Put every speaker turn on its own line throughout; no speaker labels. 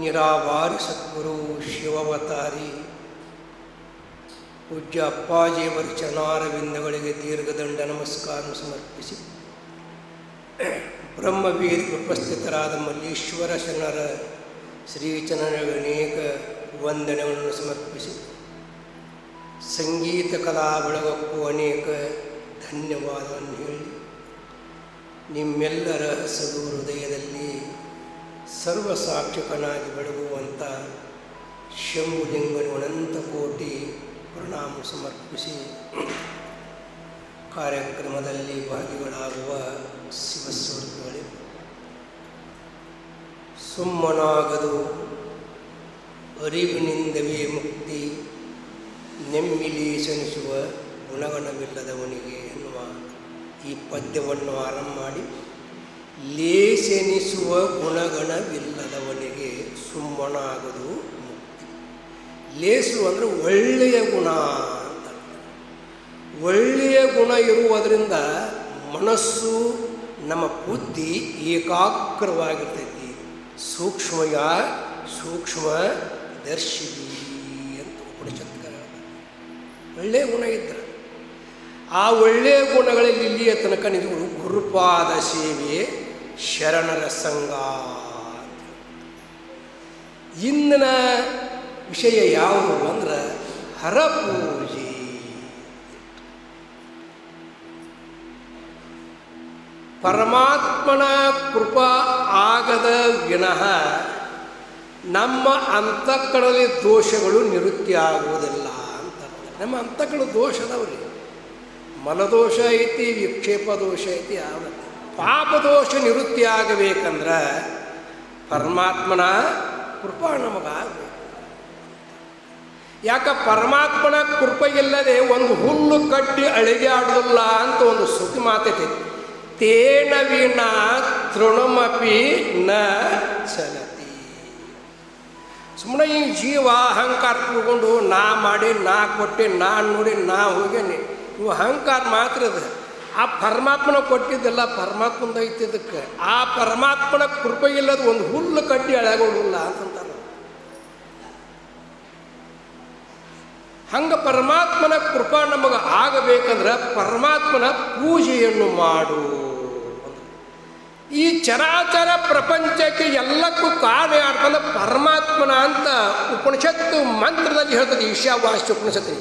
ನಿರಾವಾರಿ ಸದ್ಗುರು ಶಿವವತಾರಿ ಪೂಜ್ಯ ಅಪ್ಪಾಜಿಯವರ ಚನಾರವಿಂದಗಳಿಗೆ ದೀರ್ಘದಂಡ ನಮಸ್ಕಾರ ಸಮರ್ಪಿಸಿ ಬ್ರಹ್ಮವೀರ್ ಉಪಸ್ಥಿತರಾದ ಮಲ್ಲೇಶ್ವರ ಶರಣರ ಶ್ರೀಚರಣಗಳ ಅನೇಕ ವಂದನೆಗಳನ್ನು ಸಮರ್ಪಿಸಿ। ಸಂಗೀತ ಕಲಾ ಬಳಗಕ್ಕೂ ಅನೇಕ ಧನ್ಯವಾದವನ್ನು ಹೇಳಿ। ನಿಮ್ಮೆಲ್ಲರ ಸದು ಹೃದಯದಲ್ಲಿ ಸರ್ವಸಾಕ್ಷಿಕನಾಗಿ ಬೆಳಗುವಂಥ ಶಂಭುಲಿಂಗನು ಅನಂತ ಕೋಟಿ ಪ್ರಣಾಮ ಸಮರ್ಪಿಸಿ ಕಾರ್ಯಕ್ರಮದಲ್ಲಿ ಭಾಗಿಗಳಾಗುವ ಶಿವಸ್ವರೂಪಗಳೇ. ಸುಮ್ಮನಾಗದು ಅರಿವಿನಿಂದವೇ ಮುಕ್ತಿ ನೆಮ್ಮಿಲೀಸನಿಸುವ ಗುಣಗಣವಿಲ್ಲದವನಿಗೆ ಎನ್ನುವ ಈ ಪದ್ಯವನ್ನು ಆರಂಭ ಮಾಡಿ. ಲೇಸೆನಿಸುವ ಗುಣಗಣವಿಲ್ಲದವನಿಗೆ ಸುಮ್ಮನಾಗದು ಮುಕ್ತಿ. ಲೇಸು ಅಂದರೆ ಒಳ್ಳೆಯ ಗುಣ ಅಂತ. ಒಳ್ಳೆಯ ಗುಣ ಇರುವುದರಿಂದ ಮನಸ್ಸು, ನಮ್ಮ ಬುದ್ಧಿ ಏಕಾಗ್ರವಾಗಿರ್ತೈತಿ. ಸೂಕ್ಷ್ಮಯ, ಸೂಕ್ಷ್ಮ ದರ್ಶಿನಿ ಅಂತ ಉಪನಿಷತ್ಕರ ಒಳ್ಳೆಯ ಗುಣ ಇದ್ದರೆ ಆ ಒಳ್ಳೆಯ ಗುಣಗಳಲ್ಲಿ ಇಲ್ಲಿಯ ತನಕ ನಿಜಗಳು ಗುರುಪಾದ ಸೇವೆ ಶರಣರ ಸಂಘ. ಇಂದಿನ ವಿಷಯ ಯಾವುದು ಅಂದ್ರೆ ಹರಪೂಜೆ ಪರಮಾತ್ಮನ ಕೃಪಾ ಆಗದ ವಿನಃ ನಮ್ಮ ಅಂತಃಕಳಲ್ಲಿ ದೋಷಗಳು ನಿವೃತ್ತಿ ಆಗುವುದಿಲ್ಲ ಅಂತ ನಮ್ಮ ಅಂತಃಕಳ ದೋಷ ಅದಾವ್ರಿ. ಮಲದೋಷ ಐತಿ, ವಿಕ್ಷೇಪ ದೋಷ ಐತಿ ಆಮೇಲೆ ಪಾಪ ದೋಷ ನಿವೃತ್ತಿ ಆಗಬೇಕಂದ್ರೆ ಪರಮಾತ್ಮನ ಕೃಪಾ ನಮಗಾಗಬೇಕು ಯಾಕ ಪರಮಾತ್ಮನ ಕೃಪ ಇಲ್ಲದೆ ಒಂದು ಹುಲ್ಲು ಕಟ್ಟಿ ಅಳಿಗೆ ಆಡೋದಿಲ್ಲ ಅಂತ ಒಂದು ಶ್ರುತಿ ಮಾತೈತಿ. ತೇನ ವಿನ ತೃಣಮಪಿ ನ ಚಲತಿ. ಸುಮ್ಮನೆ ಈ ಜೀವ ಅಹಂಕಾರ ತಿಳ್ಕೊಂಡು ನಾ ಮಾಡಿ, ನಾ ಕೊಟ್ಟೆ, ನಾ ನೋಡಿ, ನಾ ಹೋಗೇನೆ ಇವು ಅಹಂಕಾರ ಮಾತ್ರ ಅದು. ಆ ಪರಮಾತ್ಮನ ಕೊಟ್ಟಿದ್ದೆಲ್ಲ ಪರಮಾತ್ಮಂದ ಐತಿದ್ದಕ್ಕೆ ಆ ಪರಮಾತ್ಮನ ಕೃಪೆ ಇಲ್ಲದ ಒಂದು ಹುಲ್ಲು ಕಟ್ಟಿ ಅಳಗೋಗಿಲ್ಲ ಅಂತಂತಾರೆ. ಹಂಗೆ ಪರಮಾತ್ಮನ ಕೃಪಾ ನಮಗೆ ಆಗಬೇಕಂದ್ರೆ ಪರಮಾತ್ಮನ ಪೂಜೆಯನ್ನು ಮಾಡು ಈ ಚರಾಚರ ಪ್ರಪಂಚಕ್ಕೆ ಎಲ್ಲಕ್ಕೂ ಕಾರಣ ಯಾರ್ಕಂದ್ರೆ ಪರಮಾತ್ಮನ ಅಂತ ಉಪನಿಷತ್ತು ಮಂತ್ರದಲ್ಲಿ ಹೇಳ್ತದೆ ಈಶಾವಾಸ್ಯ ಉಪನಿಷತ್ತು.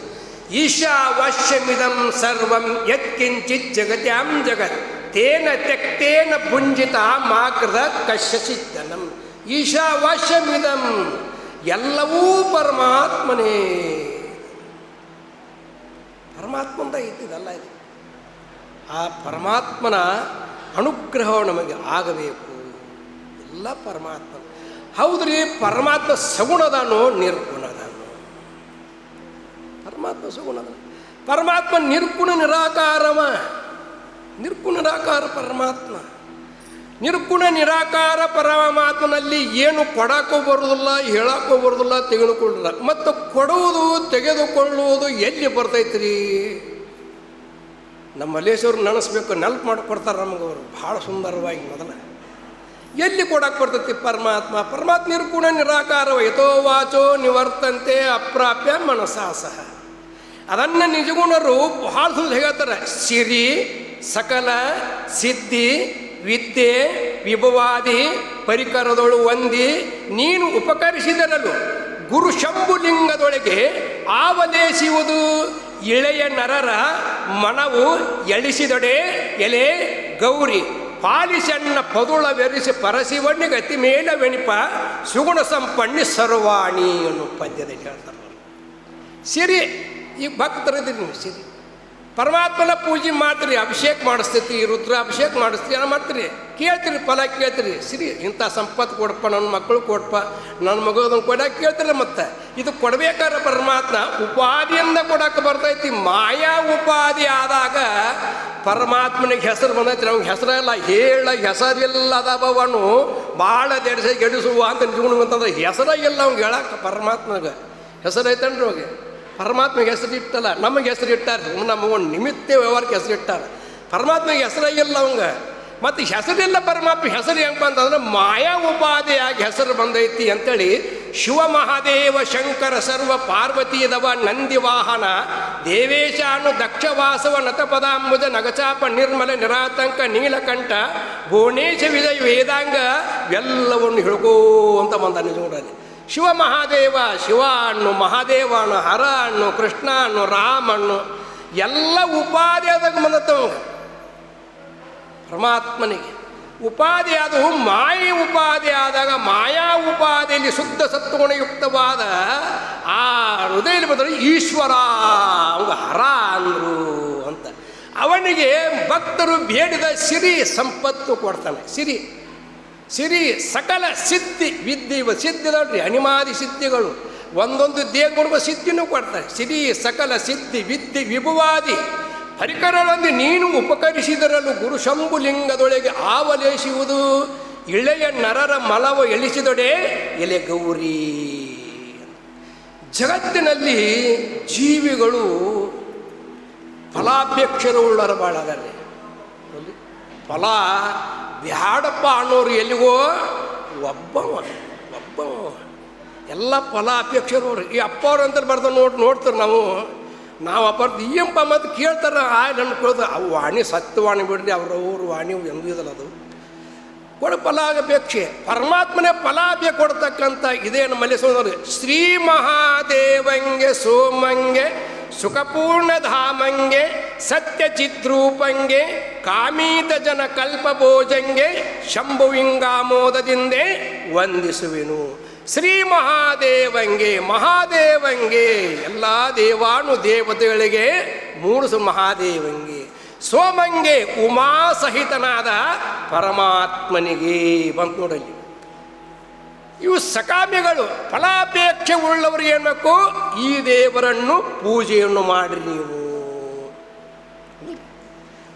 ಈಶಾವಾಸ್ಯಮಿದಂ ಸರ್ವಂ ಯತ್ಕಿಂಚಿತ್ ಜಗತ್ಯಾಂ ಜಗತ್. ತೇನ ತ್ಯಕ್ತೇನ ಭುಂಜಿತ ಮಾಕೃತ ಕಶ್ಯಸಿದ್ದನಂ ಈಶಾವಶ್ಯಮಿದಂ ಎಲ್ಲವೂ ಪರಮಾತ್ಮನೇ. ಪರಮಾತ್ಮಂದ ಇದ್ದಿದಲ್ಲ ಇದು. ಆ ಪರಮಾತ್ಮನ ಅನುಗ್ರಹವು ನಮಗೆ ಆಗಬೇಕು. ಎಲ್ಲ ಪರಮಾತ್ಮ. ಹೌದ್ರಿ ಪರಮಾತ್ಮ ಸಗುಣದನು ನಿರ್ಗುಣದಾನೋ ಪರಮಾತ್ಮ ನಿರ್ಗುಣ ನಿರಾಕಾರವ. ನಿರ್ಗುಣ ನಿರಾಕಾರ ಪರಮಾತ್ಮ. ನಿರ್ಗುಣ ನಿರಾಕಾರ ಪರಮಾತ್ಮನಲ್ಲಿ ಏನು ಕೊಡಕ್ಕೂ ಬರೋದಿಲ್ಲ ಹೇಳಕ್ಕೂ ಬರೋದಿಲ್ಲ ತೆಗೆದುಕೊಳ್ಳಲ್ಲ ಮತ್ತು ಕೊಡುವುದು, ತೆಗೆದುಕೊಳ್ಳುವುದು ಎಲ್ಲಿ ಬರ್ತೈತ್ರಿ? ನಮ್ಮ ಮಲೇಶವ್ರು ನೆನೆಸ್ಬೇಕು, ನೆನಪು ಮಾಡಿಕೊಡ್ತಾರೆ ನಮಗೆ ಅವರು ಭಾಳ ಸುಂದರವಾಗಿ ಮೊದಲ. ಎಲ್ಲಿ ಕೊಡಕ್ಕೆ ಬರ್ತೈತಿ ಪರಮಾತ್ಮ? ಪರಮಾತ್ಮ ನಿರ್ಗುಣ ನಿರಾಕಾರವ. ಯಥೋ ವಾಚೋ ನಿವರ್ತಂತೆ ಅಪ್ರಾಪ್ಯ ಮನಸಾಸಹ ಅದನ್ನು ನಿಜಗುಣರು ಬಹಳ ಸುಂದರ ಹೇಳ್ತಾರೆ. ಸಿರಿ, ಸಕಲ, ಸಿದ್ಧಿ, ವಿದ್ಯೆ, ವಿಭವಾದಿ, ಪರಿಕರದೊಳು ಒಂದಿ, ನೀನು ಉಪಕರಿಸಿದರಲು ಗುರು ಶಂಭುಲಿಂಗದೊಳಗೆ ಆವಲೇಸುವುದು ಇಳೆಯ ನರರ ಮನವು ಎಳಿಸಿದೊಡೆ ಎಲೆ ಗೌರಿ, ಪಾಲಿಸಣ್ಣ ಪದುಳ ಬೆರೆಸಿ ಪರಸಿವಣ್ಣಿ ಗತಿ ಮೇಲ ವೆಣಿಪ, ಸುಗುಣ ಸಂಪಣ್ಣಿ ಸರ್ವಾಣಿ ಅನ್ನೋ ಪದ್ಯದಲ್ಲಿ ಹೇಳ್ತಾರೆ. ಸಿರಿ ಈಗ ಭಕ್ತರಿದ್ದೀರಿ ನೀವು ಸಿರಿ ಪರಮಾತ್ಮನ ಪೂಜೆ ಮಾಡ್ತೀರಿ, ಅಭಿಷೇಕ ಮಾಡಿಸ್ತೈತಿ ರುದ್ರ ಅಭಿಷೇಕ ಮಾಡಿಸ್ತೀರಿ ಏನೋ ಮಾಡ್ತೀರಿ. ಕೇಳ್ತೀರಿ, ಫಲ ಕೇಳ್ತೀರಿ. ಸಿರಿ, ಇಂಥ ಸಂಪತ್ತು ಕೊಡಪ್ಪ, ನನ್ನ ಮಕ್ಕಳು ಕೊಡಪ್ಪ, ನನ್ನ ಮಗದನ್ನು ಕೊಡಕ್ಕೆ ಕೇಳ್ತಿರಲ್ಲ ಮತ್ತೆ. ಇದು ಕೊಡಬೇಕಾದ್ರೆ ಪರಮಾತ್ಮ ಉಪಾಧಿಯಿಂದ ಕೊಡಕ್ಕೆ ಬರ್ತೈತಿ. ಮಾಯಾ ಉಪಾಧಿ ಆದಾಗ ಪರಮಾತ್ಮನಿಗೆ ಹೆಸರು ಬಂದೈತಿ ನಮ್ಗೆ ಹೆಸರಲ್ಲ ಹೇಳ ಹೆಸರಿಲ್ಲದವನು ಭಾಳ ದೆಡ್ಸ ಗೆಡಿಸುವ ಅಂತ ನಿಜಗುಣ ಅಂತಂದ್ರೆ ಹೆಸರ ಇಲ್ಲ ಅವ್ನಿಗೆ ಹೇಳಕ್ಕೆ ಪರಮಾತ್ಮನಿಗೆ. ಹೆಸರೈತನ್ರಿ ಅವಾಗ? ಪರಮಾತ್ಮಗೆ ಹೆಸರು ಇಟ್ಟಲ್ಲ ನಮಗೆ ಹೆಸರು ಇಟ್ಟಾರೆ ನಮ್ಮ ಒಂದು ನಿಮಿತ್ತ ವ್ಯವಹಾರಕ್ಕೆ ಹೆಸರು ಇಟ್ಟಾರೆ ಪರಮಾತ್ಮಗೆ ಹೆಸರೇ ಇಲ್ಲ ಅವಂಗ. ಮತ್ತು ಹೆಸರಿಲ್ಲ ಪರಮಾತ್ಮ, ಹೆಸರು ಹೆಂಗ ಅಂತಂದ್ರೆ ಮಾಯಾ ಉಪಾಧಿಯಾಗಿ ಹೆಸರು ಬಂದೈತಿ ಅಂತೇಳಿ ಶಿವ ಮಹಾದೇವ ಶಂಕರ ಸರ್ವ ಪಾರ್ವತಿಯದವ ನಂದಿ ವಾಹನ ದೇವೇಶಾನು ದಕ್ಷವಾಸವ ನತಪದಾಂಬುಜ ನಗಚಾಪ ನಿರ್ಮಲ ನಿರಾತಂಕ ನೀಲಕಂಠ ಭುವನೇಶ ವಿಜಯ ವೇದಾಂಗ ಎಲ್ಲವನ್ನು ಹೇಳ್ಕೋಂತ ಬಂದ ನಿಜಗಳಲ್ಲಿ ಶಿವ ಮಹಾದೇವ ಶಿವ ಅಣ್ಣು ಮಹಾದೇವ ಅನ್ನು ಹರ ಅಣ್ಣು ಕೃಷ್ಣ ಅನ್ನು ರಾಮ ಅನ್ನು ಎಲ್ಲ ಉಪಾಧಿ ಆದಾಗ ಬಂದತ್ತವ ಪರಮಾತ್ಮನಿಗೆ. ಉಪಾಧಿ ಆದವು ಮಾಯೆ ಉಪಾಧಿ ಆದಾಗ ಮಾಯಾ ಉಪಾಧಿಯಲ್ಲಿ ಶುದ್ಧ ಸತ್ವಗುಣಯುಕ್ತವಾದ ಆ ಹೃದಯದಲ್ಲಿ ಬಂದರೆ ಈಶ್ವರ ಅವಂಗ ಹರ ಅಂದರು ಅಂತ. ಅವನಿಗೆ ಭಕ್ತರು ಬೇಡಿದ ಸಿರಿ ಸಂಪತ್ತು ಕೊಡ್ತಾನೆ, ಸಿರಿ. ಸಿರಿ ಸಕಲ ಸಿದ್ಧಿ ವಿದ್ಯೆ ಇವ ಸಿದ್ಧಿ ನೋಡ್ರಿ, ಅನಿಮಾದಿ ಸಿದ್ಧಿಗಳು. ಒಂದೊಂದು ದೇವರಿಗೂ ಸಿದ್ಧಿನೂ ಕೊಡ್ತಾರೆ. ಸಿರಿ ಸಕಲ ಸಿದ್ಧಿ, ವಿದ್ಯೆ, ವಿಭುವಾದಿ. ಪರಿಕರಗಳನ್ನು ನೀನು ಉಪಕರಿಸಿದರಲು ಗುರು ಶಂಭುಲಿಂಗದೊಳಗೆ ಆವಲೇಸುವುದು ಇಳೆಯ ನರರ ಮಲವ ಎಳಿಸಿದೊಡೆ ಎಲೆ ಗೌರಿ. ಜಗತ್ತಿನಲ್ಲಿ ಜೀವಿಗಳು ಫಲಾಪೇಕ್ಷರು ಉಳ್ಳರ ಅದಾರೆ ಫಲ ಬ್ಯಾಡಪ್ಪ ಅನ್ನೋರು ಎಲ್ಲಿಗೋ? ಒಬ್ಬವ ಒಬ್ಬವ ಎಲ್ಲ ಫಲ ಅಪೇಕ್ಷರವ್ರು ಈ ಅಪ್ಪವ್ರು ಅಂತ ಬರ್ದ ನೋಡಿ, ನೋಡ್ತಾರೆ ನಾವು. ನಾವು ಅಪ್ಪ ಈಯಂಪ ಮತ್ತು ಕೇಳ್ತಾರೆ, ಆ ನನ್ನ ಕೇಳ್ದು ಅವು ವಾಣಿ, ಸತ್ಯವಾಣಿ ಬಿಡ್ರಿ, ಅವ್ರ ಅವ್ರ ವಾಣಿ ಎಂದೂ ಇದಲ್ಲ ಅದು. ಕೊಡು ಫಲಾಪೇಕ್ಷೆ ಪರಮಾತ್ಮನೇ ಫಲಾಭ್ಯ ಕೊಡ್ತಕ್ಕಂಥ ಇದೇನು ಮಲ್ಲಿಸೋದು ಶ್ರೀ ಮಹಾದೇವಂಗೆ ಸೋಮಂಗೆ, ಸುಖಪೂರ್ಣ ಧಾಮಂಗೆ ಸತ್ಯ ಚಿದ್ರೂಪಂಗೆ ಕಾಮೀತ ಜನ ಕಲ್ಪಭೋಜಂಗೆ ಶಂಭುವಿಂಗಾಮೋದದಿಂದೇ ವಂದಿಸುವೆನು. ಶ್ರೀ ಮಹಾದೇವಂಗೆ ಮಹಾದೇವಂಗೆ, ಎಲ್ಲ ದೇವಾನು ದೇವತೆಗಳಿಗೆ ಮೂಡಿಸು ಮಹಾದೇವಂಗೆ. ಸೋಮಂಗೆ ಉಮಾ ಸಹಿತನಾದ ಪರಮಾತ್ಮನಿಗೆ ಬಂತು ನೋಡಲ್ಲಿ ಇವು ಸಕಾಮ್ಯಗಳು ಫಲಾಪೇಕ್ಷೆ ಉಳ್ಳವರು ಏನಕ್ಕೂ ಈ ದೇವರನ್ನು ಪೂಜೆಯನ್ನು ಮಾಡಿರಿ ನೀವು.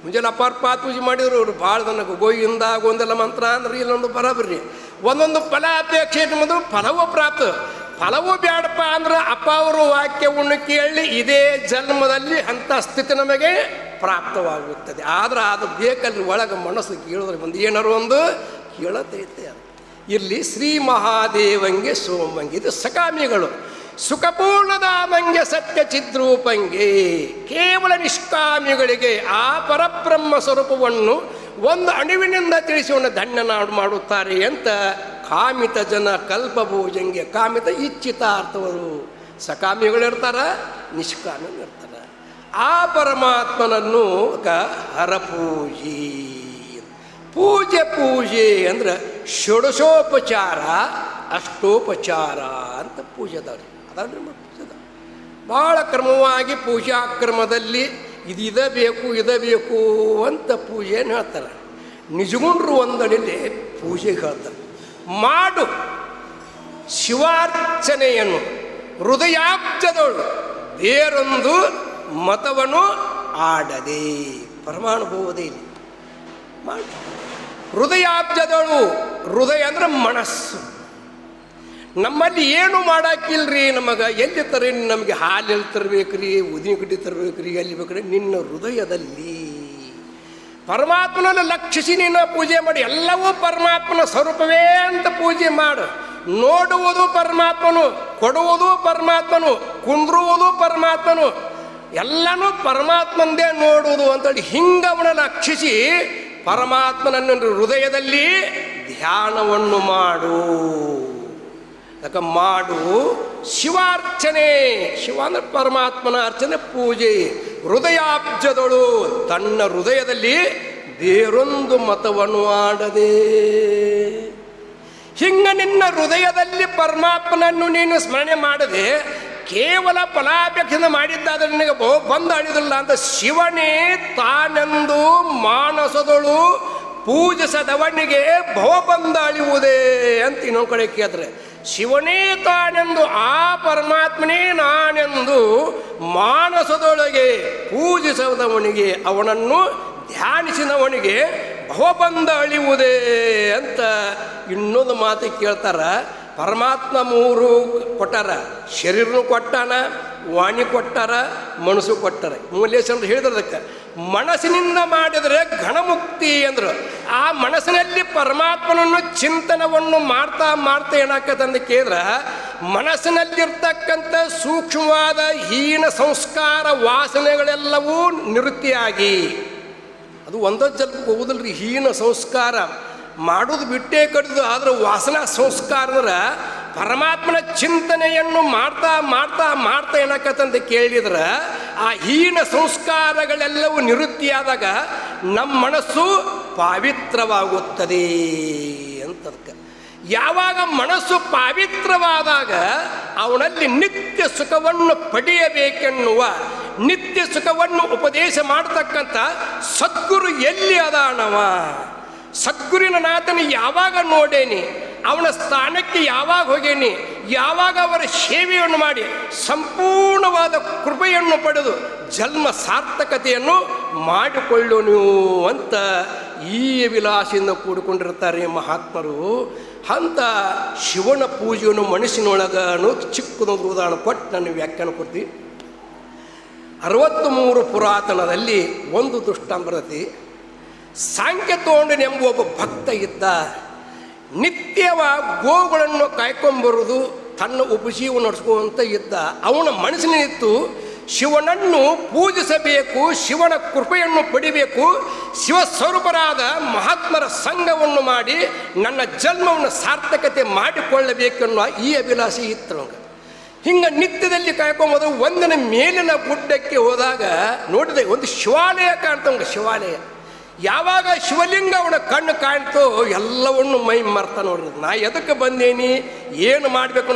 ಮುಂಜಾನೆ ಅಪಾರ್ಪಾತ್ ಪೂಜೆ ಮಾಡಿದ್ರು, ಅವರು ಭಾಳ ನನಗೆ ಗೋಯಿಂದ ಗೊಂದಲ ಮಂತ್ರ ಅಂದ್ರೆ ಇಲ್ಲೊಂದು ಬರಬರ್ರಿ ಒಂದೊಂದು ಫಲ ಅಪೇಕ್ಷೆ ಎಂಬುದು ಫಲವೂ ಪ್ರಾಪ್ತ. ಫಲವೂ ಬೇಡಪ್ಪ ಅಂದ್ರೆ ಅಪ್ಪ ಅವರು ವಾಕ್ಯವನ್ನು ಕೇಳಿ ಇದೇ ಜನ್ಮದಲ್ಲಿ ಅಂಥ ಸ್ಥಿತಿ ನಮಗೆ ಪ್ರಾಪ್ತವಾಗುತ್ತದೆ. ಆದ್ರೆ ಅದು ಬೇಕಲ್ಲಿ ಒಳಗೆ ಮನಸ್ಸು ಕೇಳಿದ್ರೆ ಒಂದು ಏನಾರು ಒಂದು ಕೇಳತೈತೆ ಇಲ್ಲಿ ಶ್ರೀ ಮಹಾದೇವಂಗೆ ಸೋಮಂಗೆ ಇದು ಸಕಾಮಿಗಳು ಸುಖಪೂರ್ಣದಾಮಂಗೆ ಸತ್ಯ ಚಿದ್ರೂಪಂಗೆ ಕೇವಲ ನಿಷ್ಕಾಮಿಗಳಿಗೆ ಆ ಪರಬ್ರಹ್ಮ ಸ್ವರೂಪವನ್ನು ಒಂದು ಅಣುವಿನಿಂದ ತಿಳಿಸುವನ್ನು ಧನ್ಯನಾಡು ಮಾಡುತ್ತಾರೆ ಅಂತ ಕಾಮಿತ ಜನ ಕಲ್ಪಭೋಜಂಗೆ, ಕಾಮಿತ ಇಚ್ಛಿತಾರ್ಥವರು. ಸಕಾಮಿಗಳಿರ್ತಾರ, ನಿಷ್ಕಾಮಿಗಳಿರ್ತಾರ. ಆ ಪರಮಾತ್ಮನನ್ನು ಕ ಹರಪೂಜಿ. ಪೂಜೆ ಪೂಜೆ ಅಂದ್ರೆ ಷಡಶೋಪಚಾರ, ಅಷ್ಟೋಪಚಾರ ಅಂತ ಪೂಜೆ ಅದಾವ ಭಾಳ ಕ್ರಮವಾಗಿ ಪೂಜಾ ಕ್ರಮದಲ್ಲಿ ಇದು ಇದ ಬೇಕು ಬೇಕು ಅಂತ ಪೂಜೆಯನ್ನು ಹೇಳ್ತಾರೆ. ನಿಜಗುಂಡ್ರು ಒಂದಡಿಲಿ ಪೂಜೆ ಹೇಳ್ತಾರೆ. ಮಾಡು ಶಿವಾರ್ಚನೆಯನ್ನು ಹೃದಯಾಬ್ಜದಳು ಬೇರೊಂದು ಮತವನ್ನು ಆಡದೆ. ಪರಮಾನುಭವದೇ ಇಲ್ಲಿ. ಮಾಡಿ. ಹೃದಯಾಬ್ಜದಳು ಹೃದಯ ಅಂದರೆ ಮನಸ್ಸು. ನಮ್ಮಲ್ಲಿ ಏನು ಮಾಡಾಕಿಲ್ರಿ ನಮಗೆ? ಎಲ್ಲಿ ತರಿ ನಮಗೆ ಹಾಲು ಎಲ್ಲಿ ತರಬೇಕ್ರಿ? ಉದಿನ ಕಡ್ಡಿ ತರಬೇಕ್ರಿ? ಎಲ್ಲಿ ಬೇಕ್ರಿ? ನಿನ್ನ ಹೃದಯದಲ್ಲಿ. ಪರಮಾತ್ಮನ ಲಕ್ಷಿಸಿ ನೀನು ಪೂಜೆ ಮಾಡಿ, ಎಲ್ಲವೂ ಪರಮಾತ್ಮನ ಸ್ವರೂಪವೇ ಅಂತ ಪೂಜೆ ಮಾಡು. ನೋಡುವುದು ಪರಮಾತ್ಮನು, ಕೊಡುವುದು ಪರಮಾತ್ಮನು, ಕುಂದ್ರುವುದು ಪರಮಾತ್ಮನು, ಎಲ್ಲನೂ ಪರಮಾತ್ಮಂದೇ ನೋಡುವುದು ಅಂತೇಳಿ ಹಿಂಗವನ ಲಕ್ಷಿಸಿ ಪರಮಾತ್ಮನನ್ನು ಹೃದಯದಲ್ಲಿ ಧ್ಯಾನವನ್ನು ಮಾಡು. ಯಾಕೆ ಮಾಡು ಶಿವಾರ್ಚನೆ. ಶಿವ ಅಂದ್ರೆ ಪರಮಾತ್ಮನ ಅರ್ಚನೆ, ಪೂಜೆ. ಹೃದಯಾಬ್ಜದಳು. ತನ್ನ ಹೃದಯದಲ್ಲಿ ದೇರೊಂದು ಮತವನ್ನು ಆಡದೆ. ಹಿಂಗ ನಿನ್ನ ಹೃದಯದಲ್ಲಿ ಪರಮಾತ್ಮನನ್ನು ನೀನು ಸ್ಮರಣೆ ಮಾಡದೆ, ಕೇವಲ ಫಲಾಪೇಕ್ಷೆಯಿಂದ ಮಾಡಿದ್ದಾದ್ರೆ ನಿನಗೆ ಬಹು ಬಂದು ಅಳಿದಿಲ್ಲ ಅಂತ ಶಿವನೇ ತಾನೆಂದು ಮಾನಸದಳು ಪೂಜಿಸದವನಿಗೆ ಬಹು ಬಂದ ಅಳಿಯುವುದೇ ಅಂತ ಇನ್ನೊಂದು ಕಡೆ ಕೇಳಿದ್ರೆ. ಶಿವನೇ ತಾನೆಂದು, ಆ ಪರಮಾತ್ಮನೇ ನಾನೆಂದು ಮಾನಸದೊಳಗೆ ಪೂಜಿಸದವನಿಗೆ, ಅವನನ್ನು ಧ್ಯಾನಿಸಿದವನಿಗೆ ಭವಬಂಧ ಅಳಿಯುವುದೇ ಅಂತ ಇನ್ನೊಂದು ಮಾತು ಕೇಳ್ತಾರ. ಪರಮಾತ್ಮ ಮೂರು ಕೊಟ್ಟಾರ, ಶರೀರನು ಕೊಟ್ಟಾನ, ವಾಣಿ ಕೊಟ್ಟಾರ, ಮನಸ್ಸು ಕೊಟ್ಟಾರ. ಮೂಲೇಶ್ ಅಂತ ಹೇಳಿದ್ರೆ ಅದಕ್ಕೆ, ಮನಸ್ಸಿನಿಂದ ಮಾಡಿದರೆ ಘನಮುಕ್ತಿ ಅಂದರು. ಆ ಮನಸ್ಸಿನಲ್ಲಿ ಪರಮಾತ್ಮನನ್ನು ಚಿಂತನವನ್ನು ಮಾಡ್ತಾ ಮಾಡ್ತಾ ಏನಾಕತ್ತಂದು ಕೇಳಿದ್ರೆ, ಮನಸ್ಸಿನಲ್ಲಿರ್ತಕ್ಕಂಥ ಸೂಕ್ಷ್ಮವಾದ ಹೀನ ಸಂಸ್ಕಾರ ವಾಸನೆಗಳೆಲ್ಲವೂ ನಿವೃತ್ತಿಯಾಗಿ. ಅದು ಒಂದೊಂದು ಜಲ್ಪಕ್ಕೆ ಹೋಗುದಿಲ್ರಿ, ಹೀನ ಸಂಸ್ಕಾರ. ಮಾಡೋದು ಬಿಟ್ಟೇ ಕಡಿದು ಆದ್ರೆ ವಾಸನಾ ಸಂಸ್ಕಾರ ಅಂದ್ರೆ ಪರಮಾತ್ಮನ ಚಿಂತನೆಯನ್ನು ಮಾಡ್ತಾ ಮಾಡ್ತಾ ಮಾಡ್ತಾ ಏನಕ್ಕಂತ ಕೇಳಿದ್ರೆ, ಆ ಹೀನ ಸಂಸ್ಕಾರಗಳೆಲ್ಲವೂ ನಿವೃತ್ತಿಯಾದಾಗ ನಮ್ಮ ಮನಸ್ಸು ಪಾವಿತ್ರವಾಗುತ್ತದೆ ಅಂತದಕ್ಕೆ ಯಾವಾಗ ಮನಸ್ಸು ಪಾವಿತ್ರವಾದಾಗ ಅವನಲ್ಲಿ ನಿತ್ಯ ಸುಖವನ್ನು ಪಡೆಯಬೇಕೆನ್ನುವ, ನಿತ್ಯ ಸುಖವನ್ನು ಉಪದೇಶ ಮಾಡತಕ್ಕಂಥ ಸದ್ಗುರು ಎಲ್ಲಿ ಅದಾನವ? ಸದ್ಗುರಿನ ನಾಥನ ಯಾವಾಗ ನೋಡೇನಿ? ಅವನ ಸ್ಥಾನಕ್ಕೆ ಯಾವಾಗ ಹೋಗೇನಿ? ಯಾವಾಗ ಅವರ ಸೇವೆಯನ್ನು ಮಾಡಿ ಸಂಪೂರ್ಣವಾದ ಕೃಪೆಯನ್ನು ಪಡೆದು ಜನ್ಮ ಸಾರ್ಥಕತೆಯನ್ನು ಮಾಡಿಕೊಳ್ಳೋನು ಅಂತ ಈ ವಿಲಾಸದಿಂದ ಕೂಡಿಕೊಂಡಿರ್ತಾರೆ ಮಹಾತ್ಮರು. ಅಂಥ ಶಿವನ ಪೂಜೆಯನ್ನು ಮನಸ್ಸಿನೊಳಗನು ಚಿಕ್ಕದೊಂದು ಉದಾಹರಣೆ ಕೊಟ್ಟು ನಾನು ವ್ಯಾಖ್ಯಾನ ಕೊಡ್ತೀವಿ ಅರವತ್ತ್ಮೂರು ಪುರಾತನದಲ್ಲಿ ಒಂದು ದುಷ್ಟಾಂತ ಬರ್ತೈತಿ. ಸಾಂಖ್ಯತೋಂಡನೆಂಬ ಒಬ್ಬ ಭಕ್ತ ಇದ್ದ. ನಿತ್ಯವ ಗೋಗಳನ್ನು ಕಾಯ್ಕೊಂಬರುವುದು ತನ್ನ ಉಪಜೀವ ನಡೆಸ್ಕೊಂತ ಇದ್ದ. ಅವನ ಮನಸ್ಸಿನಿತ್ತು ಶಿವನನ್ನು ಪೂಜಿಸಬೇಕು, ಶಿವನ ಕೃಪೆಯನ್ನು ಪಡಿಬೇಕು, ಶಿವಸ್ವರೂಪರಾದ ಮಹಾತ್ಮರ ಸಂಘವನ್ನು ಮಾಡಿ ನನ್ನ ಜನ್ಮವನ್ನು ಸಾರ್ಥಕತೆ ಮಾಡಿಕೊಳ್ಳಬೇಕೆನ್ನುವ ಈ ಅಭಿಲಾಷೆ ಇತ್ತು ಹಿಂಗ ಹಿಂಗೆ ನಿತ್ಯದಲ್ಲಿ ಕಾಯ್ಕೊಂಬೋದು ಒಂದಿನ ಮೇಲಿನ ಗುಡ್ಡಕ್ಕೆ ಹೋದಾಗ ನೋಡಿದೆ ಒಂದು ಶಿವಾಲಯ ಕಾಣ್ತವಂಗ ಶಿವಾಲಯ. ಯಾವಾಗ ಶಿವಲಿಂಗ ಅವನ ಕಣ್ಣು ಕಾಣ್ತೋ ಎಲ್ಲವನ್ನು ಮೈ ಮರ್ತ ನೋಡ್ರಿ. ನಾ ಎದಕ್ಕೆ ಬಂದೇನಿ? ಏನು ಮಾಡಬೇಕು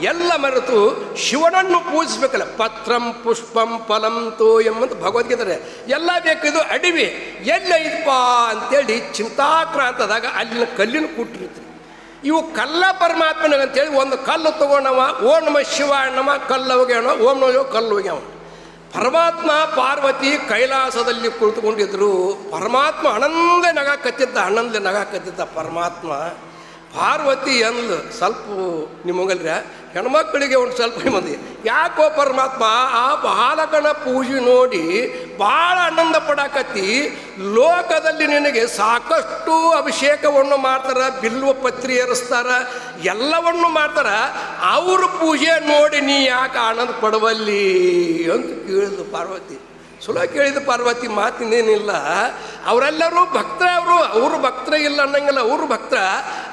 ಎಲ್ಲ ಮರೆತು ಶಿವನನ್ನು ಪೂಜಿಸ್ಬೇಕಲ್ಲ. ಪತ್ರಂ ಪುಷ್ಪಂ ಫಲಂ ಎಂಬಂತ ಭಗವದ್ಗೀತಾರೆ ಎಲ್ಲ ಬೇಕಿದು ಅಡಿವಿ. ಎಲ್ಲ ಇದಪ್ಪ ಅಂತೇಳಿ ಚಿಂತಾಕ್ರಾಂತದಾಗ ಅಲ್ಲಿನ ಕಲ್ಲಿನ ಕೂಟಿರ್ತೀರಿ. ಇವು ಕಲ್ಲ ಪರಮಾತ್ಮನಿಗೆ ಅಂತೇಳಿ ಒಂದು ಕಲ್ಲು ತಗೊಂಡವ ಓಂ ನಮ ಶಿವ ನಮ ಕಲ್ಲು ಅಣ್ಣ ಓಂ ಕಲ್ಲು ಹೋಗ್ಯಾವ ಪರಮಾತ್ಮ ಪಾರ್ವತಿ ಕೈಲಾಸದಲ್ಲಿ ಕುಳಿತುಕೊಂಡಿದ್ರು, ಪರಮಾತ್ಮ ಆನಂದ ನಗ ಕತ್ತಿದ್ದ ಅಣ್ಣಂದೇ ನಗ ಕತ್ತಿದ್ದ ಪರಮಾತ್ಮ ಪಾರ್ವತಿ ಅಂದ್ಲು. ಸ್ವಲ್ಪ ನಿಮಗಲ್ರ ಹೆಣ್ಮಕ್ಕಳಿಗೆ ಒಂದು ಸ್ವಲ್ಪ ಮಂದಿ ಯಾಕೋ ಪರಮಾತ್ಮ ಆ ಬಾಲಕನ ಪೂಜೆ ನೋಡಿ ಭಾಳ ಆನಂದ ಪಡಾಕತ್ತಿ, ಲೋಕದಲ್ಲಿ ನಿನಗೆ ಸಾಕಷ್ಟು ಅಭಿಷೇಕವನ್ನು ಮಾಡ್ತಾರೆ, ಬಿಲ್ವ ಪತ್ರಿ ಏರಿಸ್ತಾರ, ಎಲ್ಲವನ್ನು ಮಾಡ್ತಾರ, ಅವ್ರ ಪೂಜೆ ನೋಡಿ ನೀ ಯಾಕೆ ಆನಂದ ಪಡವಲ್ಲಿ ಅಂತ ಕೇಳಿದ್ರು ಪಾರ್ವತಿ. ಸುಲೋ ಕೇಳಿದ ಪಾರ್ವತಿ ಮಾತಿನೇನಿಲ್ಲ. ಅವರೆಲ್ಲರೂ ಭಕ್ತರ, ಅವರು ಅವರು ಭಕ್ತರ ಇಲ್ಲ ಅನ್ನಂಗಿಲ್ಲ, ಅವರು ಭಕ್ತರ.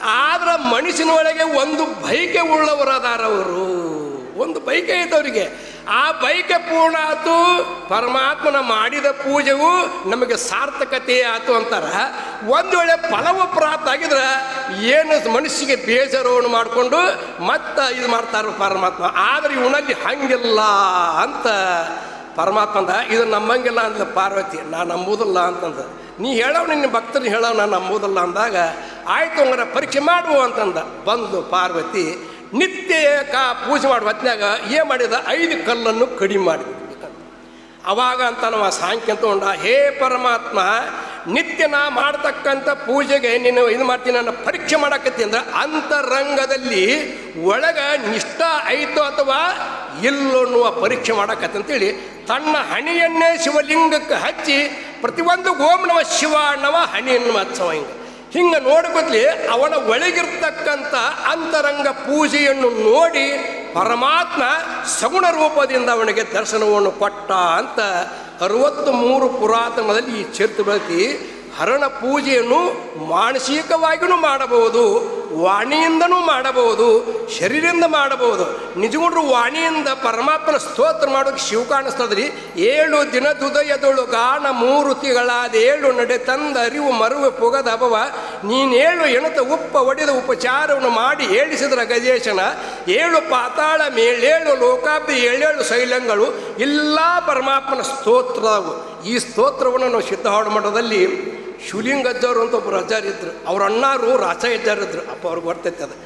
ಆದ್ರೆ ಮನುಷ್ಯನೊಳಗೆ ಒಂದು ಬೈಕೆ ಉಳ್ಳವರಾದಾರ ಅವರು. ಒಂದು ಬೈಕೆ ಐತೆ ಅವರಿಗೆ. ಆ ಬೈಕೆ ಪೂರ್ಣ ಆತು, ಪರಮಾತ್ಮನ ಮಾಡಿದ ಪೂಜೆಗೂ ನಮಗೆ ಸಾರ್ಥಕತೆ ಆತು ಅಂತಾರ. ಒಂದು ವೇಳೆ ಫಲವು ಪ್ರಾಪ್ತ ಆಗಿದ್ರೆ ಏನು ಮನುಷ್ಯಗೆ ಬೇಜಾರವನ್ನು ಮಾಡಿಕೊಂಡು ಮತ್ತೆ ಇದು ಮಾಡ್ತಾರ ಪರಮಾತ್ಮ. ಆದ್ರೆ ಇವನಲ್ಲಿ ಹಂಗಿಲ್ಲ ಅಂತ ಪರಮಾತ್ಮಂದ, ಇದು ನಂಬಂಗಿಲ್ಲ ಅಂದ ಪಾರ್ವತಿ ನಾನು ನಂಬುದಿಲ್ಲ ಅಂತಂದ. ನೀ ಹೇಳವ್, ನಿನ್ನ ಭಕ್ತರು ಹೇಳವ್ ನಾನು ನಂಬುದಿಲ್ಲ ಅಂದಾಗ, ಆಯ್ತು ಹಂಗಾರೆ ಪರೀಕ್ಷೆ ಮಾಡುವ ಅಂತಂದ. ಬಂದು ಪಾರ್ವತಿ, ನಿತ್ಯ ಕಾ ಪೂಜೆ ಮಾಡುವ ಹೊತ್ನ್ಯಾಗ ಏನು ಮಾಡಿದ? ಐದು ಕಲ್ಲನ್ನು ಕಡಿಮೆ ಮಾಡಿದ ಅವಾಗ ಅಂತ ನಾವು ಸಾಂಖ್ಯ ತಗೊಂಡ, ಹೇ ಪರಮಾತ್ಮ ನಿತ್ಯ ನಾ ಮಾಡ್ತಕ್ಕಂಥ ಪೂಜೆಗೆ ನೀನು ಇದು ಮಾಡ್ತೀನಿ, ನನ್ನ ಪರೀಕ್ಷೆ ಮಾಡಕತ್ತಿ ಅಂದ್ರೆ ಅಂತರಂಗದಲ್ಲಿ ಒಳಗ ನಿಷ್ಠ ಐತೋ ಅಥವಾ ಇಲ್ಲೋ ಅನ್ನುವ ಪರೀಕ್ಷೆ ಮಾಡಕತ್ತೆ ಅಂತೇಳಿ ತನ್ನ ಹಣಿಯನ್ನೇ ಶಿವಲಿಂಗಕ್ಕೆ ಹಚ್ಚಿ ಪ್ರತಿಯೊಂದು ಓಂ ನಮ ಶಿವ ಅನ್ನವ ಹಣಿಯನ್ನು ಹಚ್ಚವ ಹಿಂಗೆ. ಹಿಂಗೆ ನೋಡ್ಕೊತ್ಲಿ ಅವನ ಒಳಗಿರ್ತಕ್ಕಂಥ ಅಂತರಂಗ ಪೂಜೆಯನ್ನು ನೋಡಿ ಪರಮಾತ್ಮ ಸಗುಣ ರೂಪದಿಂದ ಅವನಿಗೆ ದರ್ಶನವನ್ನು ಕೊಟ್ಟ ಅಂತ ಅರವತ್ತು ಮೂರು ಪುರಾತನದಲ್ಲಿ ಈ ಚರಿತ್ರೆ ಬಳಸಿ ಹರಣ ಪೂಜೆಯನ್ನು ಮಾನಸಿಕವಾಗಿಯೂ ಮಾಡಬಹುದು, ವಾಣಿಯಿಂದನೂ ಮಾಡಬಹುದು, ಶರೀರದಿಂದ ಮಾಡಬಹುದು. ನಿಜಗೊಂಡ್ರು ವಾಣಿಯಿಂದ ಪರಮಾತ್ಮನ ಸ್ತೋತ್ರ ಮಾಡೋಕೆ ಶಿವ ಕಾಣಿಸ್ತದ್ರಿ. ಏಳು ದಿನದುದಯದೊಳು ಗಾನ ಮೂರುತಿಗಳಾದ ಏಳು ನಡೆ ತಂದ ಅರಿವು ಮರುವೆ ಪೊಗದ ಅಭವ ನೀನೇಳು ಎಣತ ಉಪ್ಪ ಒಡೆದ ಉಪಚಾರವನ್ನು ಮಾಡಿ ಏಳಿಸಿದ್ರ ಗಜೇಶನ, ಏಳು ಪಾತಾಳ ಮೇಳೇಳು ಲೋಕಾಬ್ದಿ ಏಳೇಳು ಶೈಲಂಗಳು, ಎಲ್ಲ ಪರಮಾತ್ಮನ ಸ್ತೋತ್ರವು ಈ ಸ್ತೋತ್ರವನ್ನು ನಾವು ಸಿದ್ಧಹಾಡು ಮಠದಲ್ಲಿ ಶಿವಲಿಂಗ ಅಜ್ಜವ್ರು ಅಂತ ಒಬ್ಬರು ಅಜ್ಜಾರಿದ್ರು ಅವ್ರ ಅಣ್ಣಾರು ರಾಚ ಇದ್ರು. ಅಪ್ಪ ಅವ್ರಿಗೆ ಬರ್ತೈತೆ ಅದು.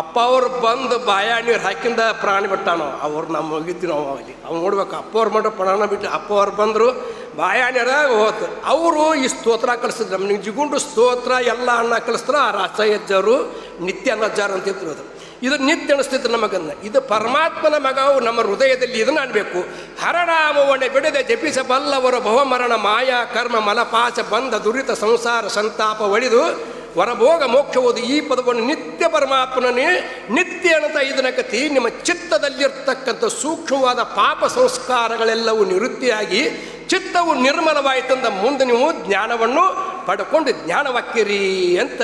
ಅಪ್ಪ ಅವ್ರು ಬಂದು ಬಾಯ ನೀರು ಹಾಕಿಂದ ಪ್ರಾಣಿ ಬಿಟ್ಟಾನೋ ಅವ್ರು ನಮ್ಮ ಹೋಗಿದ್ದು ನಾವು ಅಲ್ಲಿ. ಅವ್ನು ನೋಡ್ಬೇಕು, ಅಪ್ಪ ಅವ್ರು ಮಠ ಪ್ರಾಣ ಬಿಟ್ಟು ಅಪ್ಪ ಅವ್ರು ಬಂದರು ಬಾಯ ನೀರಾಗ ಹೋತು. ಅವರು ಈ ಸ್ತೋತ್ರ ಕಲಿಸಿದ್ರು. ನಮ್ಗೆ ಜಿಗುಂಡು ಸ್ತೋತ್ರ, ಎಲ್ಲ ಅನ್ನ ಕಲಿಸ್ತಾರೆ ಆ ರಾಸ ಹೆಜ್ಜರು ನಿತ್ಯ ಅಜ್ಜಾರು ಅಂತ ಇದ್ರು ಅದು. ಇದು ನಿತ್ಯ ಅನಿಸ್ತಿತ್ತು ನಮಗನ್ನ. ಇದು ಪರಮಾತ್ಮನ ಮಗವು ನಮ್ಮ ಹೃದಯದಲ್ಲಿ ಇದನ್ನು ಅನ್ಬೇಕು. ಹರನಾಮವಣೆ ಬಿಡದೆ ಜಪಿಸಬಲ್ಲವರು ಭವಮರಣ ಮಾಯಾ, ಕರ್ಮ ಮಲಪಾಚ ಬಂಧ, ದುರಿತ, ಸಂಸಾರ, ಸಂತಾಪ, ಒಳಿದು ವರಭೋಗ ಮೋಕ್ಷವುದು ಈ ಪದವನ್ನು ನಿತ್ಯ ಪರಮಾತ್ಮನೇ ನಿತ್ಯ ಅನ್ನತ ಇದನ್ನ ಕತಿ ನಿಮ್ಮ ಚಿತ್ತದಲ್ಲಿರ್ತಕ್ಕಂಥ ಸೂಕ್ಷ್ಮವಾದ ಪಾಪ ಸಂಸ್ಕಾರಗಳೆಲ್ಲವೂ ನಿವೃತ್ತಿಯಾಗಿ ಚಿತ್ತವು ನಿರ್ಮಲವಾಯಿತಂದ ಮುಂದೆ ನೀವು ಜ್ಞಾನವನ್ನು ಪಡ್ಕೊಂಡು ಜ್ಞಾನವಾಕ್ಕಿರಿ ಅಂತ.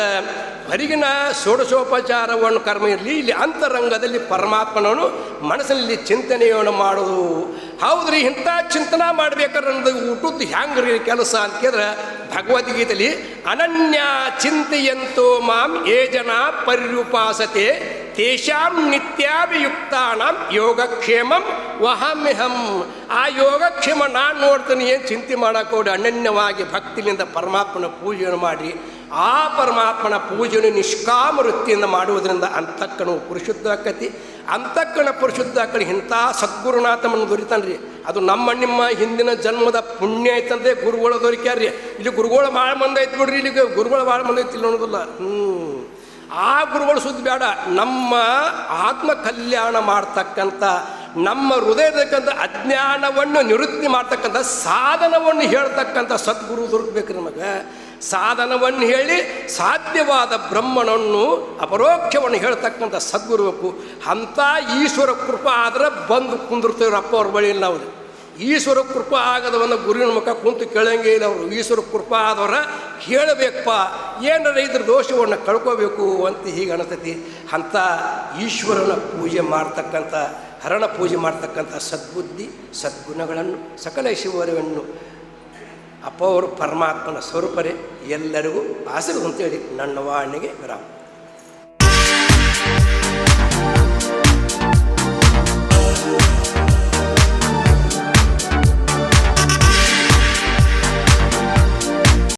ಹೊರಗಿನ ಷೋಡಶೋಪಚಾರವನ್ನು ಕರ್ಮ ಇರಲಿ, ಇಲ್ಲಿ ಅಂತರಂಗದಲ್ಲಿ ಪರಮಾತ್ಮನನ್ನು ಮನಸ್ಸಿನಲ್ಲಿ ಚಿಂತನೆಯನ್ನು ಮಾಡೋದು ಹೌದ್ರಿ, ಇಂಥ ಚಿಂತನೆ ಮಾಡ್ಬೇಕಾದ್ರೆ ಊಟದ್ದು ಹ್ಯಾಂಗ್ರಿ ಕೆಲಸ ಅಂತ ಕೇಳಿದ್ರೆ ಭಗವದ್ಗೀತೆಯಲ್ಲಿ ಅನನ್ಯ ಚಿಂತೆಯಂತೋ ಮಾಂ ಏ ಜನ ಪರ್ಯುಪಾಸತೆ ತೇಷಾಂ ನಿತ್ಯಾಭಿಯುಕ್ತಾನಾಂ ಯೋಗಕ್ಷೇಮಂ ವಹಮಿಹಂ. ಆ ಯೋಗಕ್ಷೇಮ ನಾನು ನೋಡ್ತೀನಿ, ಏನು ಚಿಂತೆ ಮಾಡೋಕೋಡಿ ಅನನ್ಯವಾಗಿ ಭಕ್ತಿಯಿಂದ ಪರಮಾತ್ಮನ ಪೂಜೆಯನ್ನು ಮಾಡಿ ಆ ಪರಮಾತ್ಮನ ಪೂಜೆಯನ್ನು ನಿಷ್ಕಾಮ ವೃತ್ತಿಯಿಂದ ಮಾಡುವುದರಿಂದ ಅಂತಃಕಣವು ಪರಿಶುದ್ಧ ಆಕತಿ. ಅಂತಕ್ಕಣ ಪರಿಶುದ್ಧ ಆಕಳಿ ಇಂಥ ಸದ್ಗುರುನಾಥಮನ್ನು ದೊರಿತಾನ್ರಿ. ಅದು ನಮ್ಮ ನಿಮ್ಮ ಹಿಂದಿನ ಜನ್ಮದ ಪುಣ್ಯ ಐತಂತೆ ಗುರುಗಳು ದೊರಿಕ್ಯಾರ್ರಿ. ಇಲ್ಲಿ ಗುರುಗಳು ಭಾಳ ಮಂದಿ ಐತೆ ಬಿಡ್ರಿ, ಇಲ್ಲಿ ಗುರುಗಳು ಭಾಳ ಮಂದಿ ಐತಿ ಅನ್ನೋದಿಲ್ಲ ಹ್ಞೂ ಆ ಗುರುಗಳು ಸುದ್ದಿ ಬೇಡ ನಮ್ಮ ಆತ್ಮ ಕಲ್ಯಾಣ ಮಾಡ್ತಕ್ಕಂಥ, ನಮ್ಮ ಹೃದಯದಕ್ಕಂಥ ಅಜ್ಞಾನವನ್ನು ನಿವೃತ್ತಿ ಮಾಡ್ತಕ್ಕಂಥ ಸಾಧನವನ್ನು ಹೇಳ್ತಕ್ಕಂಥ ಸದ್ಗುರು ದೊರಕಬೇಕು ನಮಗೆ. ಸಾಧನವನ್ನು ಹೇಳಿ ಸಾಧ್ಯವಾದ ಬ್ರಹ್ಮನನ್ನು ಅಪರೋಕ್ಷವನ್ನು ಹೇಳ್ತಕ್ಕಂಥ ಸದ್ಗುರುಬೇಕು ಅಂಥ ಈಶ್ವರ ಕೃಪಾ ಆದರೆ ಬಂದು ಕುಂದಿರ್ತೇವ್ರಿ ಅಪ್ಪ ಅವ್ರ ಬಳಿ ನಾವು ಈಶ್ವರ ಕೃಪಾ ಆಗದವನ್ನ ಗುರುವಿನ ಮುಖ ಕುಂತು ಕೇಳಂಗೇ ಇಲ್ಲ ಅವರು. ಈಶ್ವರ ಕೃಪಾ ಆದವರ ಕೇಳಬೇಕಪ್ಪ ಏನಾರ ಇದ್ರ ದೋಷವನ್ನು ಕಳ್ಕೋಬೇಕು ಅಂತ ಹೀಗೆ ಅನಿಸ್ತೈತಿ. ಅಂಥ ಈಶ್ವರನ ಪೂಜೆ ಮಾಡ್ತಕ್ಕಂಥ, ಹರಣ ಪೂಜೆ ಮಾಡ್ತಕ್ಕಂಥ ಸದ್ಬುದ್ಧಿ, ಸದ್ಗುಣಗಳನ್ನು ಸಕಲ ಐಶ್ವರ್ಯವನ್ನು ಅಪ್ಪ ಅವರು ಪರಮಾತ್ಮನ ಸ್ವರೂಪರೇ ಎಲ್ಲರಿಗೂ ಆಸರು ಅಂತೇಳಿ ನನ್ನ ವಾಣಿಗೆ ವಿರಾಮ.